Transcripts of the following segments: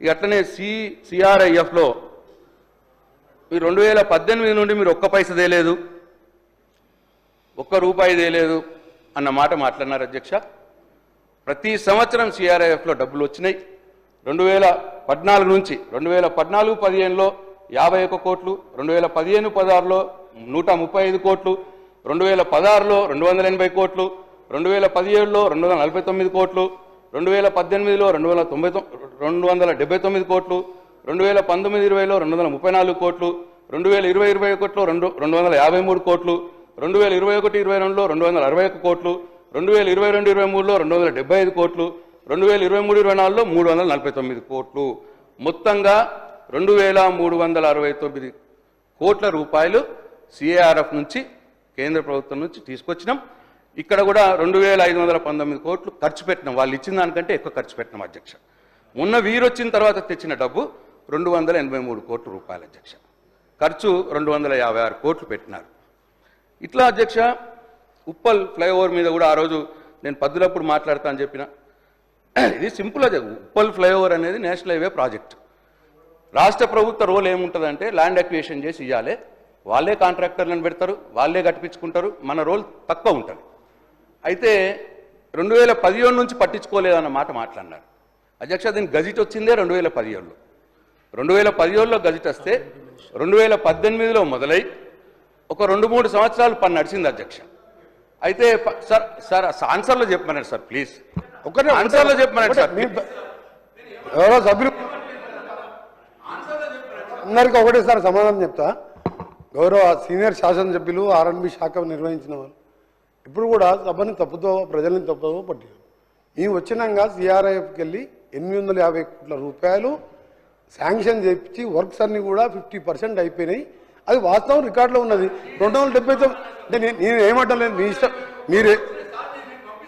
ఇక అట్లనే సి సిఆర్ఐఎఫ్లో మీరు రెండు వేల పద్దెనిమిది నుండి మీరు ఒక్క పైస తేలేదు ఒక్క రూపాయి తేలేదు అన్న మాట మాట్లాడినారు అధ్యక్ష. ప్రతి సంవత్సరం సిఆర్ఐఎఫ్లో డబ్బులు వచ్చినాయి. రెండు వేల పద్నాలుగు నుంచి రెండు వేల పద్నాలుగు పదిహేనులో యాభై ఒక్క కోట్లు రెండు వేల పదిహేను పదహారులో నూట ముప్పై ఐదు కోట్లు రెండు వేల పదహారులో రెండు వందల ఎనభై కోట్లు రెండు వేల పదిహేడులో రెండు వందల నలభై తొమ్మిది కోట్లు రెండు వేల పద్దెనిమిదిలో రెండు వందల తొంభై రెండు వందల డెబ్బై తొమ్మిది కోట్లు రెండు వేల పంతొమ్మిది ఇరవైలో రెండు వందల ముప్పై నాలుగు కోట్లు రెండు వేల ఇరవై ఇరవై ఒకటిలో రెండు రెండు వందల యాభై మూడు కోట్లు రెండు వేల ఇరవై ఒకటి ఇరవై రెండులో రెండు వందల అరవై ఒక్క కోట్లు రెండు వేల ఇరవై రెండు ఇరవై మూడులో రెండు వందల డెబ్బై ఐదు కోట్లు రెండు వేల ఇరవై మూడు ఇరవై నాలుగులో మూడు వందల నలభై తొమ్మిది కోట్లు. మొత్తంగా రెండు వేల మూడు వందల అరవై తొమ్మిది కోట్ల రూపాయలు సిఏఆర్ఎఫ్ నుంచి కేంద్ర ప్రభుత్వం నుంచి తీసుకొచ్చినాం. ఇక్కడ కూడా రెండు వేల ఐదు వందల పంతొమ్మిది కోట్లు ఖర్చు పెట్టినాం. వాళ్ళు ఇచ్చిన దానికంటే ఎక్కువ ఖర్చు పెట్టినాం అధ్యక్ష. మొన్న వీరొచ్చిన తర్వాత తెచ్చిన డబ్బు రెండు వందల ఎనభై మూడు కోట్ల రూపాయలు అధ్యక్ష. ఖర్చు రెండు వందల యాభై ఆరు కోట్లు పెట్టినారు. ఇట్లా అధ్యక్ష ఉప్పల్ ఫ్లైఓవర్ మీద కూడా ఆ రోజు నేను పద్దులప్పుడు మాట్లాడతా అని చెప్పిన. ఇది సింపుల్ అదే ఉప్పల్ ఫ్లైఓవర్ అనేది నేషనల్ హైవే ప్రాజెక్ట్. రాష్ట్ర ప్రభుత్వ రోల్ ఏముంటుందంటే ల్యాండ్ అక్వియేషన్ చేసి ఇవ్వాలి వాళ్ళే కాంట్రాక్టర్లను పెడతారు వాళ్ళే కట్టించుకుంటారు మన రోల్ తక్కువ ఉంటుంది. అయితే రెండు వేల పదిహేడు నుంచి పట్టించుకోలేదన్న మాట మాట్లాడినారు. అధ్యక్ష దీనికి గజిట్ వచ్చిందే రెండు వేల పదిహేడులో. రెండు వేల పదిహేడులో గజిట్ వస్తే రెండు వేల పద్దెనిమిదిలో మొదలై ఒక రెండు మూడు సంవత్సరాలు పని నడిచింది అధ్యక్ష. అయితే సార్ సార్ ఆన్సర్లో చెప్పమన్నారు సార్ ప్లీజ్. ఒకటే ఆన్సర్లో చెప్పమన్నారు ఒకటే సార్ ఎవరో సభ్యులు అందరికీ ఒకటేసారి సమాధానం చెప్తా. గౌరవ సీనియర్ శాసనసభ్యులు ఆర్ఎన్బి శాఖ నిర్వహించిన వాళ్ళు. ఇప్పుడు కూడా సభని తప్పుతో ప్రజల్ని తప్పుతో పట్టారు. మేము వచ్చినాక సిఆర్ఐఎఫ్కి వెళ్ళి ఎనిమిది వందల యాభై కోట్ల రూపాయలు శాంక్షన్ చేయించి వర్క్స్ అన్నీ కూడా ఫిఫ్టీ పర్సెంట్ అయిపోయినాయి. అది వాస్తవం రికార్డులో ఉన్నది. రెండు వందల డెబ్బై తొమ్మిది అంటే నేను నేను ఏమంటలేదు మీ ఇష్టం. మీరే.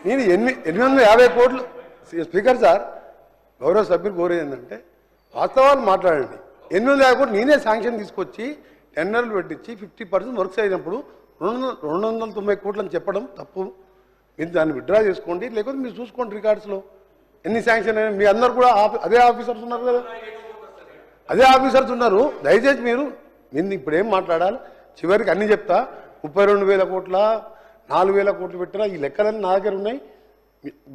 నేను ఎన్ని ఎనిమిది వందల యాభై కోట్లు. స్పీకర్ సార్ గౌరవ సభ్యులు కోరేది ఏంటంటే వాస్తవాలు మాట్లాడండి. ఎనిమిది వందల యాభై కోట్లు నేనే శాంక్షన్ తీసుకొచ్చి టెండర్లు పెట్టించి ఫిఫ్టీ పర్సెంట్ వర్క్స్ అయినప్పుడు రెండు వందల రెండు వందల తొంభై కోట్లు అని చెప్పడం తప్పు. మీరు దాన్ని విత్డ్రా చేసుకోండి లేకపోతే మీరు చూసుకోండి రికార్డ్స్లో. ఎన్ని శాంక్షన్ అయినా మీ అందరు కూడా అదే ఆఫీసర్స్ ఉన్నారు కదా. అదే ఆఫీసర్స్ ఉన్నారు. దయచేసి మీరు నిన్ను ఇప్పుడు ఏం మాట్లాడాలి? చివరికి అన్నీ చెప్తా. ముప్పై రెండు వేల కోట్ల నాలుగు వేల కోట్లు పెట్టినా ఈ లెక్కలన్నీ నా దగ్గర ఉన్నాయి.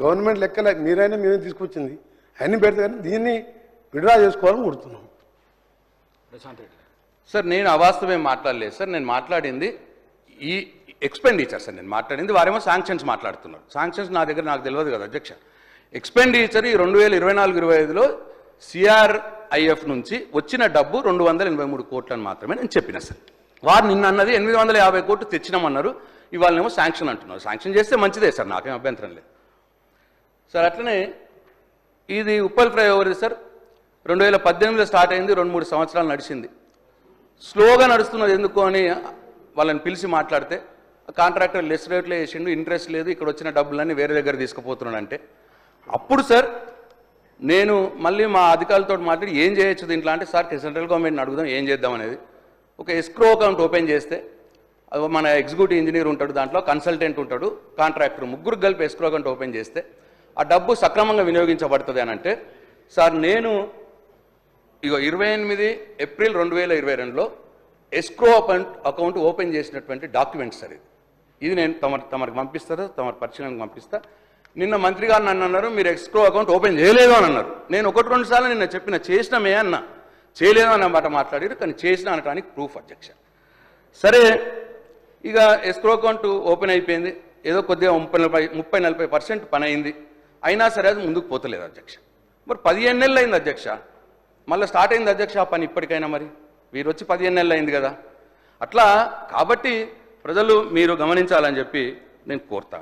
గవర్నమెంట్ లెక్కలు మీరైనా మేమే తీసుకొచ్చింది. అన్నీ పెడితే కానీ దీన్ని విడ్రా చేసుకోవాలని కోరుతున్నాం. సార్ నేను అవాస్తవం మాట్లాడలేదు. సార్ నేను మాట్లాడింది ఈ ఎక్స్పెండిచర్ సార్ నేను మాట్లాడింది వారేమో శాంక్షన్స్ మాట్లాడుతున్నారు. శాంక్షన్స్ నా దగ్గర నాకు తెలియదు కదా అధ్యక్ష. ఎక్స్పెండిచర్ ఈ రెండు వేల ఇరవై నాలుగు ఇరవై ఐదులో సిఆర్ఐఎఫ్ నుంచి వచ్చిన డబ్బు రెండు వందల ఎనభై మూడు కోట్లను మాత్రమే నేను చెప్పిన సార్. వారు నిన్న అన్నది ఎనిమిది వందల యాభై కోట్లు తెచ్చినామన్నారు ఇవాళనేమో శాంక్షన్ అంటున్నారు. శాంక్షన్ చేస్తే మంచిదే సార్ నాకేం అభ్యంతరం లేదు. సార్ అట్లనే ఇది ఉప్పల్ ఫ్లైఓవర్ సార్? రెండు వేల పద్దెనిమిదిలో స్టార్ట్ అయింది రెండు మూడు సంవత్సరాలు నడిచింది. స్లోగా నడుస్తున్నది ఎందుకు అని వాళ్ళని పిలిచి మాట్లాడితే కాంట్రాక్టర్ లెస్ రేట్లో వేసిండు ఇంట్రెస్ట్ లేదు ఇక్కడ వచ్చిన డబ్బులన్నీ వేరే దగ్గర తీసుకుపోతున్నాడు అంటే అప్పుడు సార్ నేను మళ్ళీ మా అధికారులతో మాట్లాడి ఏం చేయొచ్చు దీంట్లో అంటే సార్ సెంట్రల్ గవర్నమెంట్ని అడుగుదాం ఏం చేద్దాం అనేది. ఒక ఎస్క్రో అకౌంట్ ఓపెన్ చేస్తే అది మన ఎగ్జిక్యూటివ్ ఇంజనీర్ ఉంటాడు దాంట్లో కన్సల్టెంట్ ఉంటాడు కాంట్రాక్టర్ ముగ్గురు కలిపి ఎస్క్రో అకౌంట్ ఓపెన్ చేస్తే ఆ డబ్బు సక్రమంగా వినియోగించబడుతుంది అని అంటే సార్ నేను ఇగో ఇరవై ఎనిమిది ఏప్రిల్ రెండు వేల ఇరవై రెండులో ఎస్క్రో అకౌంట్ అకౌంట్ ఓపెన్ చేసినటువంటి డాక్యుమెంట్స్ సార్ ఇది. ఇది నేను తమ తమకు పంపిస్తారా తమ పరిశీలనకు పంపిస్తా. నిన్న మంత్రి గారు నన్ను అన్నారు మీరు ఎక్స్క్రో అకౌంట్ ఓపెన్ చేయలేదు అని అన్నారు. నేను ఒకటి రెండు సార్లు నిన్న చెప్పిన చేసినామే అన్న. చేయలేదు అన్నమాట మాట్లాడారు కానీ చేసిన అనడానికి ప్రూఫ్ అధ్యక్ష సరే ఇక ఎస్క్రో అకౌంట్ ఓపెన్ అయిపోయింది. ఏదో కొద్దిగా ముప్పై నలభై ముప్పై నలభై పర్సెంట్ పని అయింది అయినా సరే అది ముందుకు పోతలేదు అధ్యక్ష మరి పదిహేను నెలలు అయింది అధ్యక్ష మళ్ళీ స్టార్ట్ అయింది అధ్యక్ష ఆ పని ఇప్పటికైనా మరి? వీరు వచ్చి పదిహేను నెలలు అయింది కదా? అట్లా కాబట్టి ప్రజలు మీరు గమనించాలని చెప్పి నేను కోరుతా